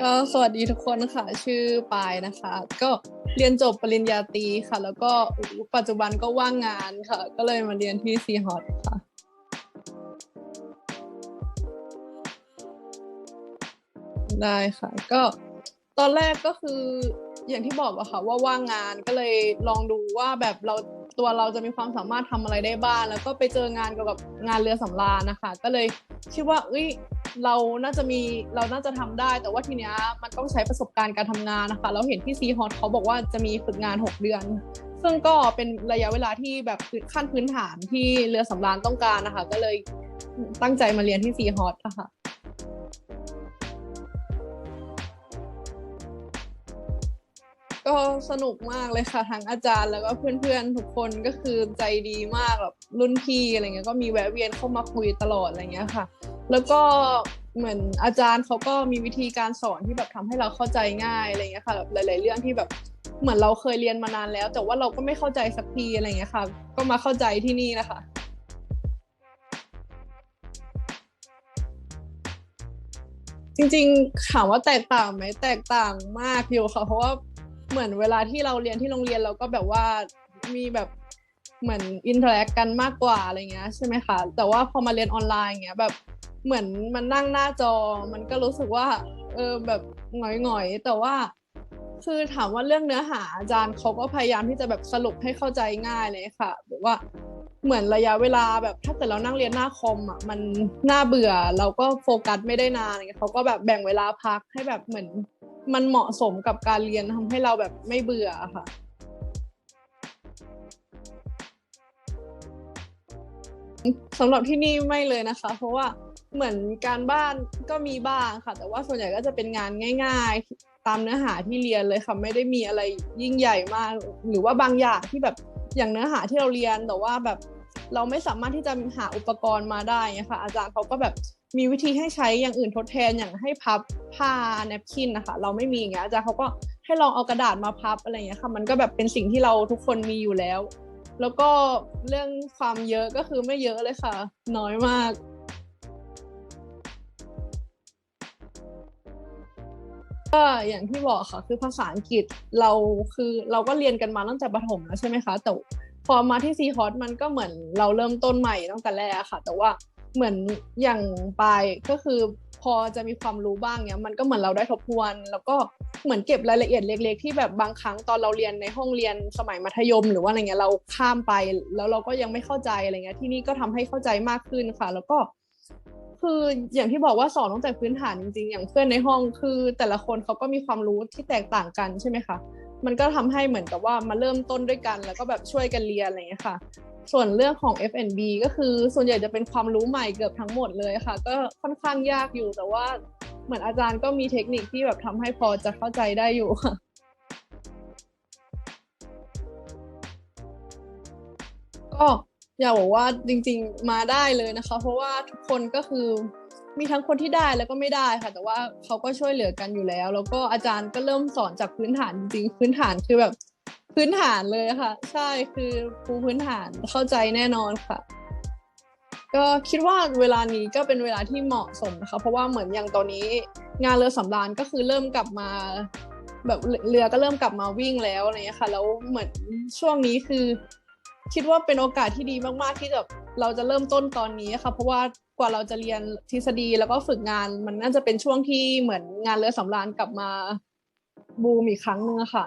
ก็สวัสดีทุกคนค่ะ ชื่อปายนะคะ ก็เรียนจบปริญญาตรีค่ะ แล้วก็ปัจจุบันก็ว่างงานค่ะ ก็เลยมาเรียนที่ซีฮอตค่ะ ได้ค่ะ ก็ตอนแรกก็คืออย่างที่บอกอะค่ะ ว่าว่างงานก็เลยลองดูว่าแบบเราตัวเราจะมีความสามารถทำอะไรได้บ้างแล้วก็ไปเจองานเกี่ยวกับงานเรือสำราญนะคะ ก็เลยคิดว่าเอ้ย เราน่าจะมีเราน่าจะทำได้ แต่ว่าทีเนี้ยมันต้องใช้ประสบการณ์การทำงานนะคะ เราเห็นที่ซีฮอตเขาบอกว่าจะมีฝึกงาน 6 เดือน ซึ่งก็เป็นระยะเวลาที่แบบขั้นพื้นฐานที่เรือสำราญต้องการนะคะ ก็เลยตั้งใจมาเรียนที่ซีฮอตค่ะก็สนุกมากเลยค่ะทั้งอาจารย์แล้วก็เพื่อนๆทุกคนก็คือใจดีมากแบบรุ่นพี่อะไรเงี้ยก็มีแวะเวียนเข้ามาคุยตลอดอะไรเงี้ยค่ะ แล้วก็เหมือนอาจารย์เขาก็มีวิธีการสอนที่แบบทำให้เราเข้าใจง่ายอะไรเงี้ยค่ะแบบหลาย ๆ เรื่องที่แบบเหมือนเราเคยเรียนมานานแล้ว แต่ว่าเราก็ไม่เข้าใจสักทีอะไรเงี้ยค่ะ ก็มาเข้าใจที่นี่นะคะจริงๆถามว่าแตกต่างไหมแตกต่างมากอยู่ค่ะ เพราะว่าเหมือนเวลาที่เราเรียนที่โรงเรียนเราก็แบบว่ามีแบบเหมือนอินเทอร์แอคกันมากกว่าอะไรเงี้ยใช่ไหมคะแต่ว่าพอมาเรียนออนไลน์เงี้ยแบบ เหมือนมันนั่งหน้าจอ มันก็รู้สึกว่า เออแบบหงอยๆแต่ว่า คือถามว่าเรื่องเนื้อหาอาจารย์เขาก็พยายามที่จะแบบสรุปให้เข้าใจง่ายเลยค่ะแบบว่าเหมือนระยะเวลาแบบถ้าเกิดเรานั่งเรียนหน้าคอมอะมันน่าเบื่อเราก็โฟกัสไม่ได้นานเงี้ยเขาก็แบบแบ่งเวลาพักให้แบบเหมือนมันเหมาะสมกับการเรียนทำให้เราแบบไม่เบื่อค่ะสำหรับที่นี่ไม่เลยนะคะ เพราะว่า เหมือนการบ้านก็มีบ้างค่ะ แต่ว่าส่วนใหญ่ก็จะเป็นงานง่ายๆ ตามเนื้อหาที่เรียนเลยค่ะ ไม่ได้มีอะไรยิ่งใหญ่มาก หรือว่าบางอย่างที่แบบอย่างเนื้อหาที่เราเรียนแต่ว่าแบบเราไม่สามารถที่จะหาอุปกรณ์มาได้นี่ยค่ะอาจารย์เขาก็แบบมีวิธีให้ใช้อย่างอื่นทดแทนอย่างให้พับผ้าแนปคินนะคะ เราไม่มีอย่างเงี้ยอาจารย์เขาก็ให้ลองเอากระดาษมาพับอะไรเงี้ยค่ะ มันก็แบบเป็นสิ่งที่เราทุกคนมีอยู่แล้ว แล้วก็เรื่องความเยอะก็คือไม่เยอะเลยค่ะ น้อยมาก ก็อย่างที่บอกค่ะ คือภาษาอังกฤษเราคือเราก็เรียนกันมาตั้งแต่ประถมแล้วใช่ไหมคะ แต่พอมาที่ซีฮอตมันก็เหมือนเราเริ่มต้นใหม่ตั้งแต่แรกค่ะ แต่ว่าเหมือนอย่างปลายก็คือพอจะมีความรู้บ้างเนี้ยมันก็เหมือนเราได้ทบทวน แล้วก็เหมือนเก็บรายละเอียดเล็ก ๆ ที่แบบบางครั้งตอนเราเรียนในห้องเรียนสมัยมัธยม หรือว่าอะไรเงี้ยเราข้ามไปแล้วเราก็ยังไม่เข้าใจอะไรเงี้ยที่นี่ก็ทำให้เข้าใจมากขึ้นค่ะ แล้วก็ คืออย่างที่บอกว่าสอนตั้งแต่พื้นฐานจริงๆ อย่างเพื่อนในห้องคือแต่ละคนเขาก็มีความรู้ที่แตกต่างกันใช่ไหมคะมันก็ทำให้เหมือนกับว่ามาเริ่มต้นด้วยกัน แล้วก็แบบช่วยกันเรียนอะไรเงี้ยค่ะ ส่วนเรื่องของ F&B ก็คือส่วนใหญ่จะเป็นความรู้ใหม่เกือบทั้งหมดเลยค่ะ ก็ค่อนข้างยากอยู่แต่ว่าเหมือนอาจารย์ก็มีเทคนิคที่แบบทำให้พอจะเข้าใจได้อยู่ค่ะก็ อยากบอกว่าจริง ๆ มาได้เลยนะคะ เพราะว่าทุกคนก็คือมีทั้งคนที่ได้แล้วก็ไม่ได้ค่ะ แต่ว่าเขาก็ช่วยเหลือกันอยู่แล้ว แล้วก็อาจารย์ก็เริ่มสอนจากพื้นฐานจริงๆพื้นฐานคือแบบพื้นฐานเลยค่ะ ใช่คือปูพื้นฐานเข้าใจแน่นอนค่ะ ก็คิดว่าเวลานี้ก็เป็นเวลาที่เหมาะสมนะคะเพราะว่าเหมือนอย่างตอนนี้ งานเรือสำราญก็คือเริ่มกลับมา แบบเรือก็เริ่มกลับมาวิ่งแล้วอะไรเงี้ยค่ะแล้วเหมือนช่วงนี้คือ คิดว่าเป็นโอกาสที่ดีมากๆที่แบบเราจะเริ่มต้นตอนนี้ค่ะ เพราะว่ากว่าเราจะเรียนทฤษฎีแล้วก็ฝึกงาน มันน่าจะเป็นช่วงที่เหมือนงานเรือสำราญกลับมาบูมอีกครั้งนึงค่ะ